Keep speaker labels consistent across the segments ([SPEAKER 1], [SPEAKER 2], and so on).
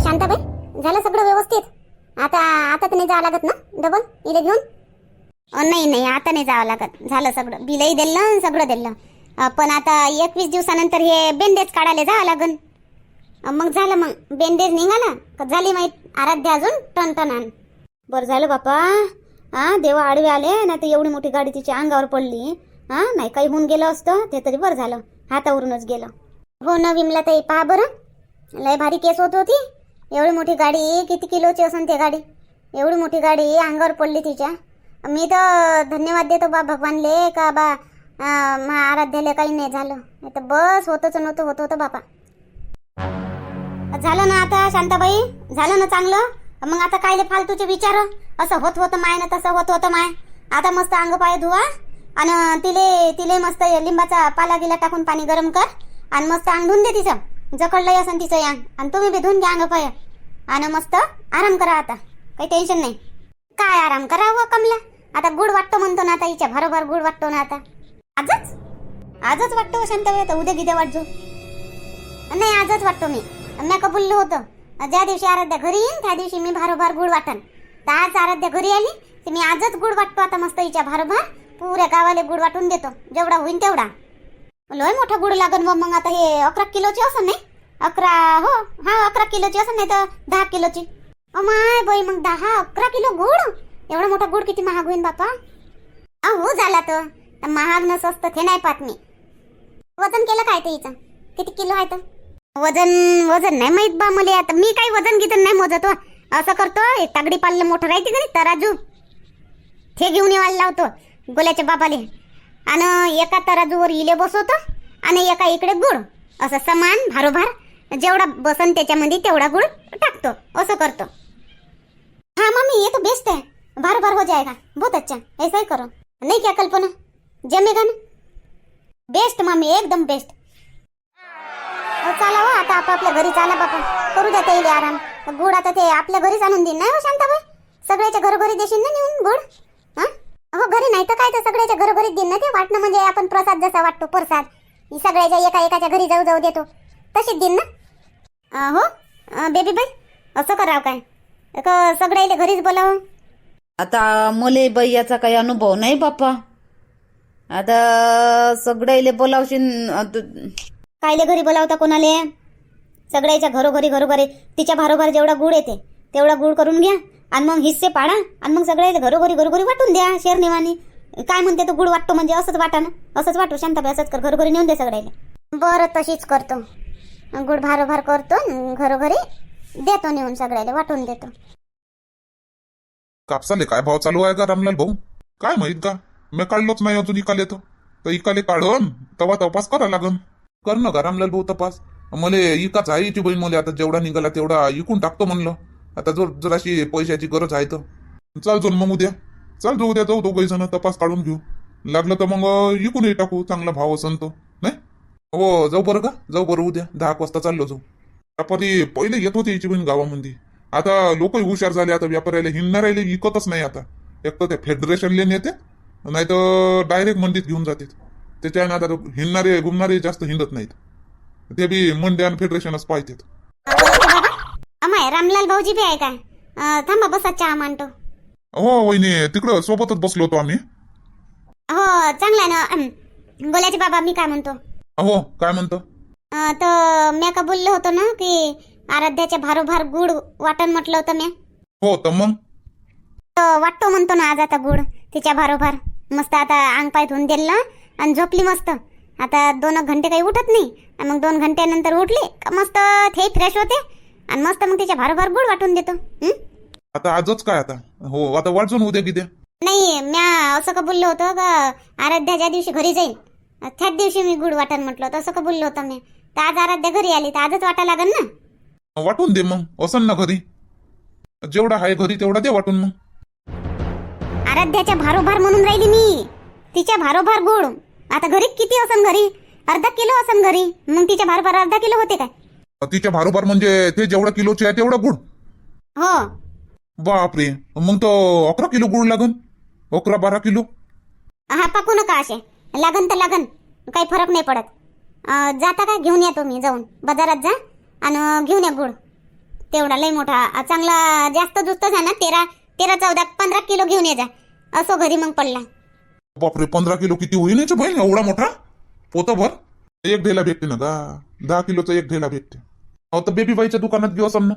[SPEAKER 1] शांताबाई झालं सगळं व्यवस्थित? आता आता तर नाही जावं लागत ना? डबल? इले घेऊन? नाही नाही आता नाही जावं लागत. झालं सगळं. बिलही दिलं आणि सगळं दिलं. पण आता एकवीस दिवसानंतर हे बेंडेज काढायला जावं लागन. मग झालं मग. बेंडेज निघाला? का झाली माहीत? आराध्या अजून? टन टन बरं झालं बापा. हा देवा आडवे आले ना तर एवढी मोठी गाडी तिच्या अंगावर पडली. हा नाही काही होऊन गेलं असतं ते तरी बरं झालं. हातावरूनच गेलं. हो न विमला ताई पहा बरं. लय भारी केस होत होती. एवढी मोठी गाडी किती किलोची असन ते गाडी? एवढी मोठी गाडी अंगावर पडली तिच्या. मी तर धन्यवाद देतो बा भगवानले का बा आराध्याला काही नाही झालं. नाही तर बस होतच नव्हतं होत होतं बापा. झालं ना आता शांताबाई? झालं ना चांगलं? मग आता काय फालतूचे विचार? असं होत होतं माय ना तसं होत होतं माय. आता मस्त अंग पाय धुवा आणि तिले तिले मस्त लिंबाचा पाला गिला टाकून पाणी गरम कर आणि मस्त अंग धुवून दे तिचं. जकडलंय असं तिचं यांग आणि तुम्ही बी धुवून घ्या अंग पाय. आणि मस्त आराम करा आता. काही टेन्शन नाही. काय आराम करावं कमला? आता गुड वाटतो म्हणतो ना आता हिच्या भरोभर गुड वाटतो ना आता. आजच? आजच वाटतो शांताबाई तर उद्या गिद्या वाटजो. नाही आजच वाटतो मी. मी कबुललो होतं. ज्या दिवशी आराध्या घरी येईन त्या दिवशी मी भारोभार गुड वाटन. तर आज आराध्या घरी आली तर मी आजच गुड वाटतो आता मस्त हिच्या भारोभार पुऱ्या गावाला गुड वाटून देतो. जेवढा होईन तेवढा. लय मोठा गुड लागन मग आता हे अकरा किलोची असं नाही? अकरा हो. हा अकरा किलोची असं नाही तर दहा किलोची. माय बाई मग दहा अकरा किलो गुड? एवढा मोठा गुड किती महाग होईन बापा? अहो झाला तर महाग न स्वस्त ते नाही पाहत मी. वजन केलं काय ते हिचं? किती किलो आहे तर वजन वजन नाही माहीत बा मला आता. मी काही वजन गिजन नाही मोजत हो. असं करतो एक तागडी पाल्लं मोठं राहते का नाही तराजू? ते घेऊन येवायला लावतो गोल्याच्या बाबाले. आणि एका तराजूवर इले बसवतो आणि एका इकडे गुड. असं समान भारोभार जेवढा बसन त्याच्यामध्ये तेवढा गुळ टाकतो. असं करतो. हाँ मम्मी ये तो बेस्ट है बार बार हो जाएगा. बहुत अच्छा. ऐसा ही करो. नहीं क्या कल्पना? जमेगा ना? बेस्ट मम्मी एकदम बेस्ट हो, चला हो आता आपापल्या घरी चाला बापा. करू द्या त्याला आराम. गुड आता ते आपल्या घरीच आणून देईन. नाही हो शांताबाई सगळ्याच्या घरोघरी देशील ना नेऊन गुड हा? हो घरी नाही तर काय तर सगळ्याच्या घरोघरीच देईन ना ते? वाटणं म्हणजे आपण प्रसाद जसा वाटतो प्रसाद. सगळ्याच्या एका एकाच्या घरी जाऊ जाऊ देतो. तशीच देईन ना? हो? बेबी बाई असं करावं काय? का सगळ्याला घरीच बोलावं?
[SPEAKER 2] आता मले बाई याचा काही अनुभव नाही बाप्पा. आता सगळ्याले बोलावशीन आता-
[SPEAKER 1] कायले घरी बोलावता कोणाले? सगळ्याच्या घरोघरी घरोघरी तिच्या भारोभार जेवढा गुळ येते तेवढा गुळ करून घ्या. आणि मग हिस्से पाडा आणि मग सगळ्याला घरोघरी घरोघरी वाटून द्या शेर निवानी. काय म्हणते तो गुळ वाटतो म्हणजे असंच वाटा ना? असंच वाटू शांताबाई असंच कर घरोघरी नेऊन दे सगळ्याला बरं तशीच करतो. गुळ भारोभार करतो घरोघरी देतो नेऊन सगळ्याला वाटून देतो.
[SPEAKER 3] कापसाले काय भाव चालू आहे का रामलाल भाऊ? काय माहीत का? मी काढलोच नाही अजून इकाले तर. तर इकाले काढून तवा तपास करा लागन. कर ना का रामलाल भाऊ तपास. मले इकाच आहे इची बहीण मला आता जेवढा निघाला तेवढा इकून टाकतो म्हणलं. आता जर जराशी पैशाची गरज आहे तर. चाल जाऊन मग उद्या. चाल जो उद्या जाऊ दोघही जण तपास काढून घेऊ. लागलं तर मग इकूनही टाकू चांगला भाव असन तो. हो जाऊ बरं का? जाऊ बरं उद्या. दहा वाजता चाललो जाऊ. व्यापारी पहिले येत होते याची बहीण गावामध्ये. आता लोकही हुशार झाले आता व्यापाऱ्याला हिंडणाऱ्याला विकतच नाही आता. एक तर ते फेडरेशनले नेते नाही तर डायरेक्ट मंडीत घेऊन जातात. त्याच्याने आता हिंडणारे घुमणारे जास्त हिंडत नाहीत. ते बी मंडी आणि फेडरेशनच
[SPEAKER 1] अमाय रामलाल भाऊजी बी आहे अं, थांबा बसा चहा मांडतो.
[SPEAKER 3] हो वहिनी तिकडं सोबतच बसलो होतो आम्ही.
[SPEAKER 1] हो चांगला ना. गोल्याचे बाबा मी काय म्हणतो?
[SPEAKER 3] हो काय म्हणतो?
[SPEAKER 1] तर मी का बोललो होतो ना की आराध्याच्या भारोभार गुड वाटण म्हटलं होतं मी
[SPEAKER 3] हो तर मग?
[SPEAKER 1] वाटतो म्हणतो ना आज आता गुड तिच्या भारोभार. मस्त आता अंग पाय धुवून दिलं आणि झोपली मस्त. आता दोन एक घंटे काही उठत नाही. आणि मग दोन घंट्यानंतर उठली का मस्त ते फ्रेश होते. आणि मस्त मग तिच्या भारोभार गुड वाटून देतो?
[SPEAKER 3] आता आजच काय आता? हो आता वाटजून उद्या किती?
[SPEAKER 1] नाही म्या असं का बोललो होतं का आराध्या ज्या दिवशी घरी जाईल त्याच दिवशी मी गुड वाटण म्हटलं होतं असं का बोललो होतं मी? तर आज आराध्या घरी आली तर आजच वाटा लागेल ना?
[SPEAKER 3] वाटून दे मग असन ना घरी. जेवढा आहे घरी तेवढा दे वाटून मग.
[SPEAKER 1] आराध्याच्या भारोभार म्हणून राहिली मी. तिच्या भारोभार गुड. आता घरी किती असन घरी? अर्धा किलो असन घरी. मग तिच्या भारोभार अर्धा किलो होते काय?
[SPEAKER 3] तिच्या भारोभार म्हणजे ते जेवढा किलोचे आहे तेवढा गुड.
[SPEAKER 1] हो.
[SPEAKER 3] बापरे. मग तो अकरा किलो गुळ लागन? अकरा बारा किलो?
[SPEAKER 1] हा पाकू नका असे. लागन तर लागन काही फरक नाही पडत. अं, जाता का? घेऊन येतो मी जाऊन. बाजारात जा आणि घेऊन या गुड तेवढा लय मोठा चांगला जास्त जुस्तच आहे ना तेरा तेरा चौदा पंधरा किलो घेऊन ये जा. असो घरी मग पडला.
[SPEAKER 3] बापरे पंधरा किलो किती होईल याची बहीण? एवढा मोठा? पोतभर एक ढेला भेटते ना का दहा किलोचा एक ढेला भेटते. अहो तर बेबी बाईच्या दुकानात घेऊ असं ना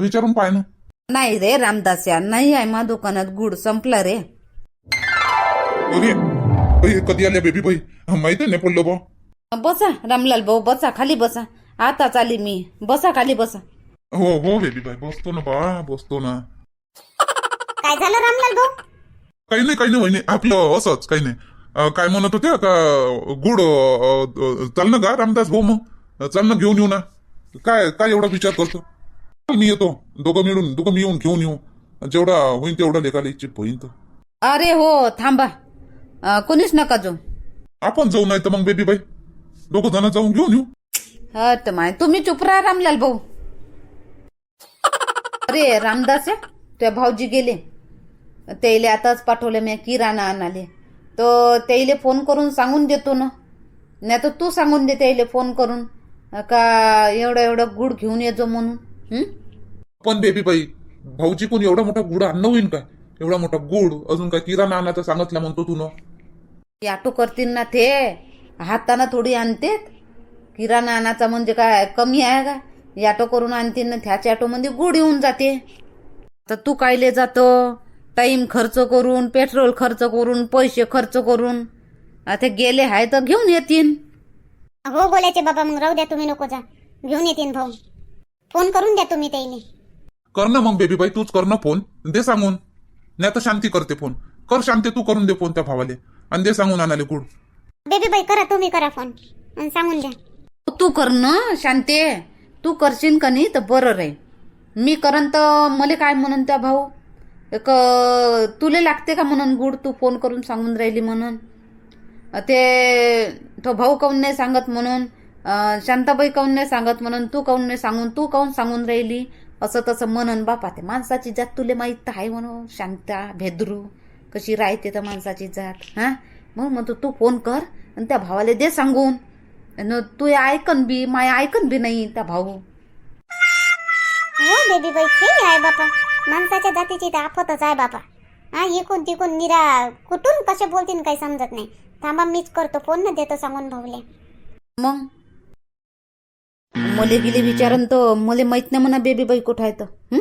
[SPEAKER 3] विचारून पाय ना.
[SPEAKER 2] नाही रे रामदास या नाही आहे मा दुकानात. गुड संपला रे.
[SPEAKER 3] बाई, कधी आल्या बेबी बाई माहिती नाही पडलं बा
[SPEAKER 2] बसा रामलाल भाऊ बसा खाली बसा. आताच आली मी. बसा खाली बसा.
[SPEAKER 3] हो हो बेबी बाई बसतो ना बा बसतो ना.
[SPEAKER 1] काय झालं रामलाल भाऊ?
[SPEAKER 3] काही नाही काही नाही वहिनी. आपलं असंच काही नाही. अं, काय म्हणत होत्या का गुड अं, अं, चाल ना का रामदास भाऊ मग. चाल ना घेऊन येऊ ना. काय काय एवढा विचार करतो? चल, मी येतो. दोघं मिळून दोघं मिळून घेऊन येऊ. जेवढा होईल तेवढा लेखाला इच्छित होईल तर
[SPEAKER 2] अरे हो थांबा. अं, कोणीच नका जो
[SPEAKER 3] आपण जाऊ नाही तर मग बेबी बाई. दोघं जण जाऊन घेऊन येऊ.
[SPEAKER 2] हट माय तुम्ही चुप राहा रामलाल भाऊ. अरे रामदास आहे त्या भाऊजी गेले. त्याले आताच पाठवले मी किराणा आणाले. तर त्याले फोन करून सांगून देतो ना. नाही तर तू सांगून दे त्याले फोन करून. का एवढं एवढं गुड घेऊन येजो म्हणून हं?
[SPEAKER 3] पण बेबी बाई भाऊजी कोण एवढा मोठा गुड आणणं होईल काय एवढा मोठा गुड अजून काय किराणा आणायचं सांगितलं म्हणतो तू ना.
[SPEAKER 2] ते ऑटो करतील ना ते. हातानं थोडी आणते किराणा आणायचा म्हणजे काय कमी आहे का? ऑटो करून आणतील ना त्याच्या ऑटोमध्ये गुड येऊन जाते. तर तू कायले जातो? टाइम खर्च करून पेट्रोल खर्च करून पैसे खर्च करून. आता गेले आहे तर घेऊन येतील
[SPEAKER 1] हो बोलायचे बाबा मग राहू द्या तुम्ही नको जा. घेऊन येतील भाऊ. फोन करून द्या तुम्ही त्याने
[SPEAKER 3] कर ना मग बेबी बाई तूच कर ना फोन. दे सांगून. नाही तर शांती करते फोन. कर शांती तू करून दे फोन त्या भावाले. आणि दे सांगून आणाले गुड
[SPEAKER 1] बेबी बाई करा तुम्ही करा फोन आणि सांगून द्या.
[SPEAKER 2] तू कर ना शांते. तू करशील का नाही तर बरं रे. मी करन तर मला काय म्हणून त्या भाऊ? एक अं, तुले लागते का म्हणून गुड तू फोन करून सांगून राहिली म्हणून? अं, ते तो भाऊ काऊन नाही सांगत म्हणून? अं, शांताबाई काऊन नाही सांगत म्हणून? तू काऊन नाही सांगून तू काऊन सांगून राहिली? असं तसं म्हणून बापा ते माणसाची जात तुले माहीत तर आहे म्हणून शांता भेद्रू. कशी राहते तर माणसाची जात हा? मग म्हणतो तू फोन कर आणि त्या भावाला दे सांगून. न तू ऐकन बी माय ऐकन बी नाही त्या भाऊ.
[SPEAKER 1] हो बेबी बाई ठीक आहे बापा. माणसाच्या जातीची तर आफतच आहे बापा. हा इकून तिकून निरा कुठून कसे बोलतील काही समजत नाही. थांबा मीच करतो फोन न देतो सांगून भाऊले.
[SPEAKER 2] मग? मले गेले विचारन तर मले माहीत नाही म्हणा बेबी बाई कुठं आहे तर
[SPEAKER 1] हं?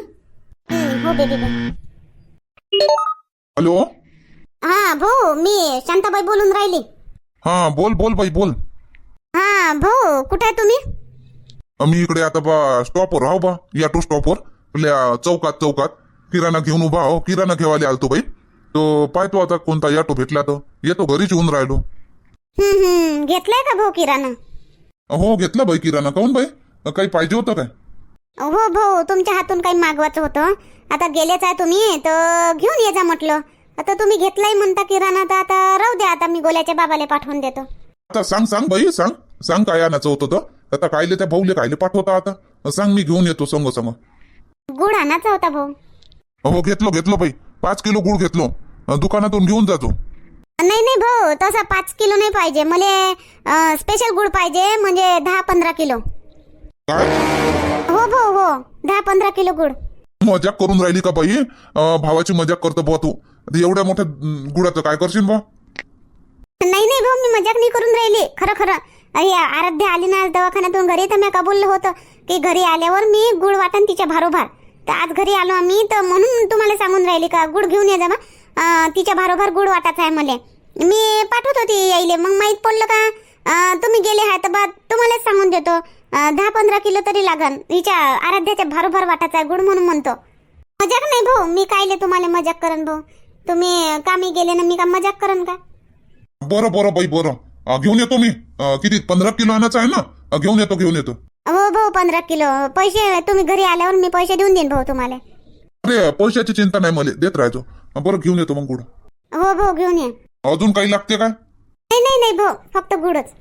[SPEAKER 1] बेबी बाई
[SPEAKER 3] हॅलो?
[SPEAKER 1] हा भाऊ मी शांताबाई बोलून राहिली.
[SPEAKER 3] हा बोल बोल बाई बोल.
[SPEAKER 1] हा भाऊ कुठे आहे तुम्ही?
[SPEAKER 3] मी इकडे आता बा स्टॉपवर आहो बा याटो स्टॉपवर आपल्या चौकात चौकात. किराणा घेऊन उभा आहो किराणा घेवाले आलतो बाई. तो पाहतो आता कोणता याटो भेटला तर. येतो घरीच येऊन राहिलो.
[SPEAKER 1] हम्म हम्म घेतलाय का भाऊ किराणा?
[SPEAKER 3] हो घेतला बाई किराणा. काऊन बाई? काही पाहिजे होतं काय?
[SPEAKER 1] हो भाऊ तुमच्या हातून काही मागवायचं होतं. आता गेलेच आहे तुम्ही तर घेऊन ये जा म्हटलं. आता तुम्ही घेतलाय म्हणता किराणा तर आता राहू द्या आता मी गोल्याच्या बाबाला पाठवून देतो.
[SPEAKER 3] आता सांग सांग बाई सांग. सांग काय आणायचं होतं तर. आता कायले त्या भाऊले कायले पाठवता आता. सांग मी घेऊन येतो संग संग.
[SPEAKER 1] गुड आणायचा होता भाऊ.
[SPEAKER 3] हो घेतलो घेतलो बाई. पाच किलो गुळ घेतलो. दुकानातून घेऊन जातो.
[SPEAKER 1] नाही नाही भाऊ तसा पाच किलो नाही पाहिजे. मला स्पेशल गुड पाहिजे म्हणजे दहा पंधरा किलो.
[SPEAKER 3] काय?
[SPEAKER 1] हो भाऊ हो. दहा पंधरा किलो गुड
[SPEAKER 3] मजाक करून राहिली का बाई? भावाची मजाक करतो बुवा तू. आता एवढ्या मोठ्या गुडाचं काय करशील बा?
[SPEAKER 1] नाही नाही भाऊ मी मजाक नाही करून राहिली. खरं खरं. अरे आराध्या आली ना आज दवाखान्यातून घरी तर मी का बोललो होतं की घरी आल्यावर मी गुड वाटन तिच्या भारोभार. तर आज घरी आलो आम्ही तर म्हणून तुम्हाला सांगून राहिली का गुड घेऊन ये जा तिच्या भारोभार गुड वाटायचा आहे मला. मी पाठवत होती यायले. मग माहीत पडलं का? तुम्ही गेले आहे तर बा तुम्हालाच सांगून देतो. दहा पंधरा किलो तरी लागन. हिच्या आराध्याच्या भारोभार वाटायचा आहे गुड म्हणून म्हणतो. मजाक नाही भाऊ मी कायले तुम्हाला मजाक करन भाऊ? तुम्ही कामी गेले ना मी का मजाक करन का?
[SPEAKER 3] बरं बरं बाई बरं. अं, घेऊन येतो मी. अं, किती? पंधरा किलो आणायचं आहे ना? अं, घेऊन येतो घेऊन येतो.
[SPEAKER 1] हो भाऊ पंधरा किलो. पैसे तुम्ही घरी आल्यावर मी पैसे देऊन देईन भाऊ तुम्हाला.
[SPEAKER 3] अरे पैशाची चिंता नाही मला. देत राहायचो. अं, बरं घेऊन येतो मग गुड
[SPEAKER 1] हो भाऊ घेऊन ये.
[SPEAKER 3] अजून काही लागते काय?
[SPEAKER 1] नाही नाही नाही भाऊ फक्त गुडच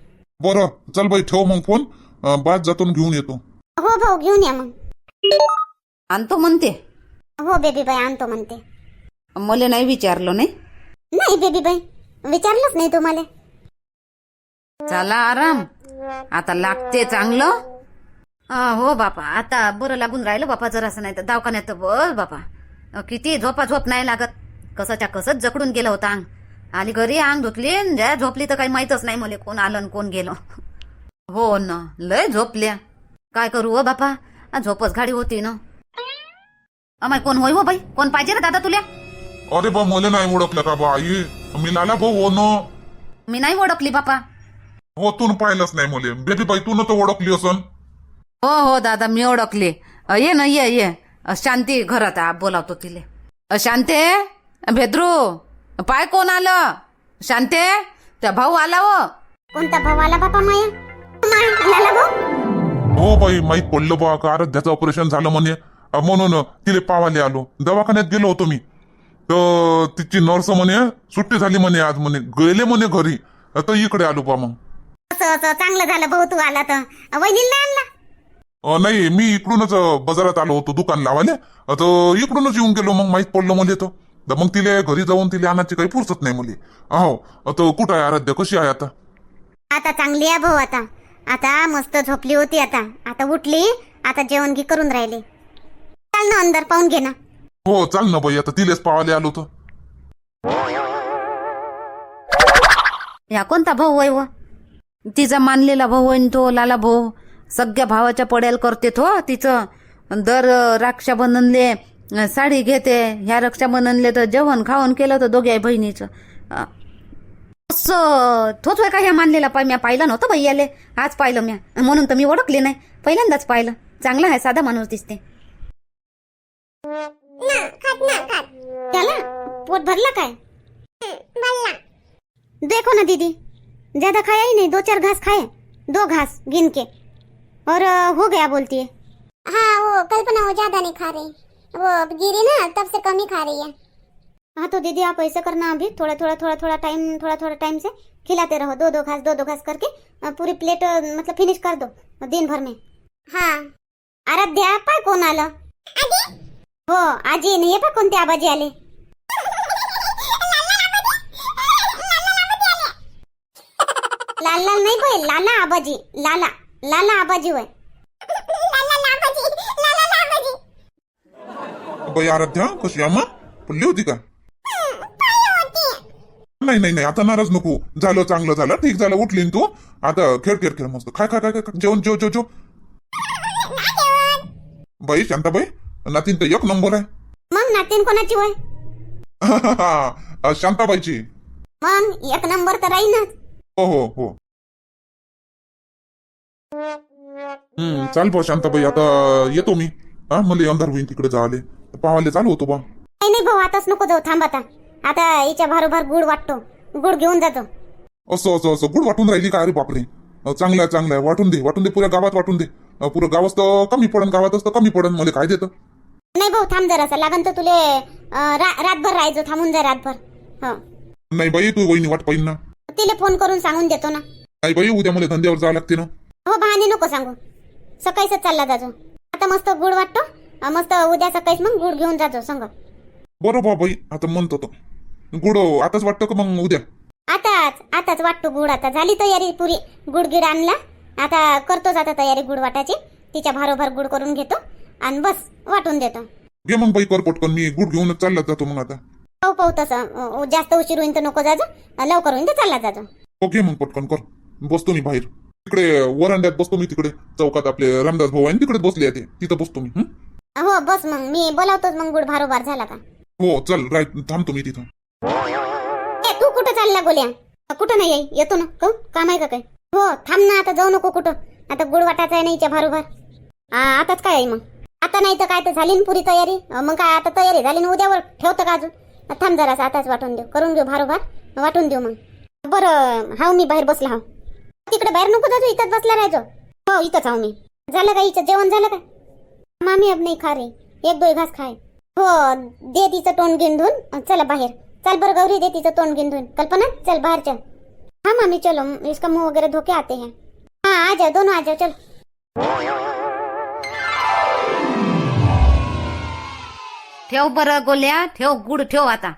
[SPEAKER 3] बरं चल बाई ठेव मग फोन. अं, बाद जातून घेऊन येतो.
[SPEAKER 1] हो भाऊ घेऊन या मग.
[SPEAKER 2] आणतो म्हणते.
[SPEAKER 1] हो बेबी बाई आणतो म्हणते.
[SPEAKER 2] मले नाही विचारलं नाही.
[SPEAKER 1] नाही बेबी बाई विचारलंच नाही तुम्हाला
[SPEAKER 2] चला आराम. आता लागते चांगलं. हा, हो बापा आता बरं लागून राहिलं बापा जरासं नाही तर दवाखान्यात तर बस बापा. अ, किती झोपा झोप नाही लागत. कसंच्या कसंच जकडून गेलं होतं अंग आली घरी अंग धुतली न ज्या झोपली तर काही माहीतच नाही मला कोण आलं न कोण गेलं. हो न लय झोपल्या. काय करू हो बापा? आ, झोपच गाडी होती ना. अमाय कोण होय हो बाई? कोण पाहिजे रे दादा तुला?
[SPEAKER 3] अरे बा मला नाही ओळखलं का बा आई? मी लाला भाऊ हो न.
[SPEAKER 2] मी नाही ओळखली बापा.
[SPEAKER 3] हो तू पाहिलंच नाही मुले. बेबी बाई तू तर ओळखली असन.
[SPEAKER 2] हो हो दादा मी ओळखले. अ, ये ना ये ये. अ, शांती घरात आ, बोलावतो तिले. अ, शांते? भेद्रू? पाय कोण आलं? शांते? त्या भाऊ आला हो.
[SPEAKER 1] कोणता भाऊ आला बापा माया? माय, लाला भाऊ?
[SPEAKER 3] हो बाई माहीत पडलं बा का आराध्याचं ऑपरेशन झालं म्हणे. अ, म्हणून तिले पावाले आलो. दवाखान्यात गेलो होतो मी. तर तिची नर्स म्हणे सुट्टी झाली म्हणे आज म्हणे गेले म्हणे घरी तर इकडे आलो बा मग.
[SPEAKER 1] असं असं चांगलं झालं भाऊ तू आला तर. वहिनीला आणला?
[SPEAKER 3] अ, नाही मी इकडूनच अ, बाजारात आलो होतो दुकान लावाले तर इकडूनच येऊन गेलो मग माहीत पडलं म्हणजे तो तर मग तिले घरी जाऊन तिले आणायची काही फुरसत नाही मुली. अहो आता कुठं आहे आराध्य? कशी आहे आता?
[SPEAKER 1] आता चांगली आहे भाऊ आता. आता मस्त झोपली होती आता. आता उठली आता जेवण घे करून राहिली. चाल ना अंदर पाहून घे ना.
[SPEAKER 3] हो चाल ना बाई आता तिलेच पावाले आलो तर.
[SPEAKER 2] या कोणता भाऊ आहे व? तिचा मानलेला भाऊ आहे न तो लाला भाऊ सगळ्या भावाच्या पड्याला करते तो तिचं दर अ, रक्षाबंधनले साडी घेते ह्या रक्षाबंधनले तर जेवण खावण केलं तर दोघ्या बहिणीचं. अ, असं होय का ह्या मानलेला पाय म्या पाहिलं नव्हतं बाई याले? आज पाहिलं म्या. म्हणून तर मी ओळखले नाही. पहिल्यांदाच पाहिलं. चांगला आहे साधा माणूस दिसते.
[SPEAKER 1] त्याला पोट भरला काय? देखो ना दीदी ज़्यादा खाया ही नहीं दो चार घास खाए दो घास गिन के। और हो गया बोलती है।
[SPEAKER 4] हाँ वो कल्पना वो ज़्यादा नहीं खा रही। वो गिरी ना तब से कम ही खा रही है।
[SPEAKER 1] हाँ तो दीदी आप ऐसा करना अभी थोड़ा थोड़ा थोड़ा थोड़ा टाइम थोड़ा थोड़ा टाइम से खिलाते रहो। दो दो घास दो दो घास करके पूरी प्लेट मतलब फिनिश कर दो दिन भर में।
[SPEAKER 4] हाँ।
[SPEAKER 1] आराध्या पाय कोण आलं हो आजी नाही पा कोणते आबाजी आले? लाल लाल नाही होय लाला आबाजी लाला लाला आबाजी होय.
[SPEAKER 3] बाई आराध्या कशी आम्हा पडली होती का? नाही नाही नाही आता नाराज नको. झालं चांगलं झालं ठीक झालं उठली न तू. आता खेळ खेळ खेळ मस्त. काय काय काय काय जेवण जेव जेव जेव. बाई शांताबाई. नातीन तर एक नंबर आहे.
[SPEAKER 1] मग नातीन कोणाची होय?
[SPEAKER 3] अ, शांताबाईची.
[SPEAKER 1] मग एक नंबर तर राहीनच.
[SPEAKER 3] हो हो हो. हम्म चाल बा शांताबाई आता येतो मी. हा मला अंधार होईन तिकडे जाले पावाले चालू होतो बा.
[SPEAKER 1] नाही नाही भाऊ आताच नको जाऊ थांब आता. आता हिच्या भारोभार गुड वाटतो. गुड घेऊन जातो.
[SPEAKER 3] असं असं असं. गुड वाटून राहिली का? अरे बापरे. अ, चांगलं आहे चांगलं आहे. वाटून दे वाटून दे पुऱ्या गावात वाटून दे. अ, पुरं गावात तर कमी पडन गावात तर कमी पडन. मला काय देतं?
[SPEAKER 1] नाही भाऊ थांब जरासा. लागन तर तुले अं, रा- रातभर राहायचो. थांबून जा रातभर. हो.
[SPEAKER 3] नाही बाई तू वहिनी वाट पाहिन ना.
[SPEAKER 1] तिला फोन करून सांगून देतो ना.
[SPEAKER 3] नाही बाई उद्या मला धंद्यावर जावं लागते ना.
[SPEAKER 1] हो बहाने नको सांगू. सकाळीच चालला जाजो. आता मस्त गुड वाटतो. अं, मस्त उद्या सकाळीच मग गुड घेऊन जाजो संग.
[SPEAKER 3] बरोबर बाई आता म्हणतो तो. गुड आताच वाटतं का मग उद्या?
[SPEAKER 1] आताच आताच वाटतो गुड आता. झाली तयारी पुरी. गुड गिड आणला. आता करतोच आता तयारी गुड वाटायची तिच्या भारोभार गुड करून घेतो. आणि बस वाटून देतो.
[SPEAKER 3] घे मग बाई कर पटकन मी गुड घेऊनच चालला जातो मग आता.
[SPEAKER 1] पाहू पाहू तसं अं, जास्त उशीर होईन तर नको जाजो अं, लवकर होईन तर चालला जाजो.
[SPEAKER 3] हो घे मग पटकन कर. बसतो मी बाहेर. तिकडे वरांड्यात बसतो मी तिकडे. चौकात आपले रामदास भाऊ आहे ना, तिकडे बसले आहे ते. तिथं बसतो मी हं?
[SPEAKER 1] हो बस मग. मी बोलावतोच मग गुड भारोभार झाला का?
[SPEAKER 3] हो चल राईट थांबतो मी तिथं.
[SPEAKER 1] ए तू कुठं चालला गोल्या? कुठं नाही आई येतो ना का? काम आहे का काय? हो थांब ना आता जाऊ नको कुठं. आता गुड वाटायचा आहे नाहीच्या भारोभार आताच काय आहे मग? आता नाही तर काय तर झाली ना पुरी तयारी? मग काय आता तयारी झाली ना उद्यावर ठेवतं का अजून? थांब जरा आताच वाटून देऊ. करून घेऊ भारोभार. वाटून देऊ मग. बरं हाव मी बाहेर बसला हाव. तिकडे बाहेर नको जातो इथंच बसला राहायचो हो इथंच हाव मी. झालं का इथं? जेवण झालं का? मामी अब नाही खा रे. एक दोन घास खाय. हो दे तिचं तोंड गिंधून. चला बाहेर. चल बरं गौरी दे तिचं तोंड गिंधून. कल्पना? चल बाहेर चल. हाँ मामी चलो. इसका मुंह वगैरह धोके आते हैं. हाँ आ जाओ दोनों आ जाओ चलो.
[SPEAKER 2] ठेव बरं गोल्या ठेव गुड ठेव आता.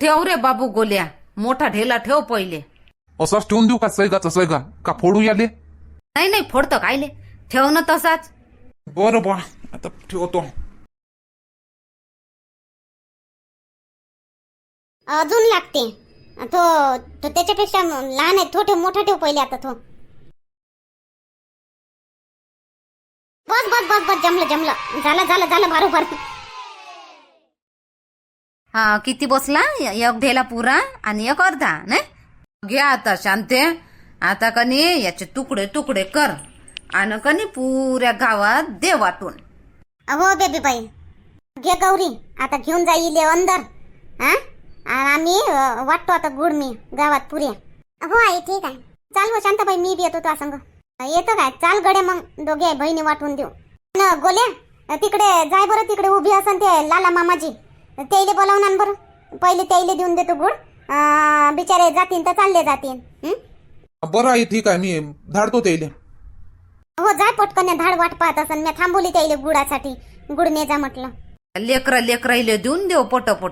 [SPEAKER 2] ठेव रे बाबू गोल्या मोठा ढेला ठेव पहिले.
[SPEAKER 3] असाच ठेवून देऊ का सैगाचा सैगा? का फोडू याले?
[SPEAKER 2] नाही नाही फोडतं कायले. ठेव ना तसाच.
[SPEAKER 3] बरं बा आता ठेवतो.
[SPEAKER 1] अजून लागते. तो तो त्याच्यापेक्षा लहान आहे तो ठेव मोठा ठेव पहिले आता तो. बस बस बस बस जमलं जमलं. झालं झालं झालं बरोबर.
[SPEAKER 2] हा किती बसला? एक ढेला पुरा आणि एक अर्धा नाही? घे आता शांते. आता कनी याचे तुकडे तुकडे कर. आणि कनी पुऱ्या गावात दे वाटून.
[SPEAKER 1] हो बेबी बाई घे गौरी. आता घेऊन जाईल अंदर. हा? आम्ही वाटतो आता गुड मी गावात पुऱ्या.
[SPEAKER 4] हो आई ठीक आहे.
[SPEAKER 1] चाल हो शांताबाई मी बी येतो तुला संग. येतो काय? चाल गडे मग दोघे बहिणी वाटून देऊ. गोल्या तिकडे जाय बरं तिकडे उभी असन ते लाला मामाजी. त्याईले बोलावून आण बरं. पहिले त्याईले देऊन देतो गुड अं, बिचारे जातीन तर चालले जातीन. हं?
[SPEAKER 3] बरं आई ठीक आहे मी धाडतो त्याला
[SPEAKER 1] हो जाय पटकन धाड वाट पाहत असन. मी थांबवली त्याईले गुडासाठी गुड ने जा म्हटलं.
[SPEAKER 2] लेकरं लेकराईले देऊन देऊ पटपट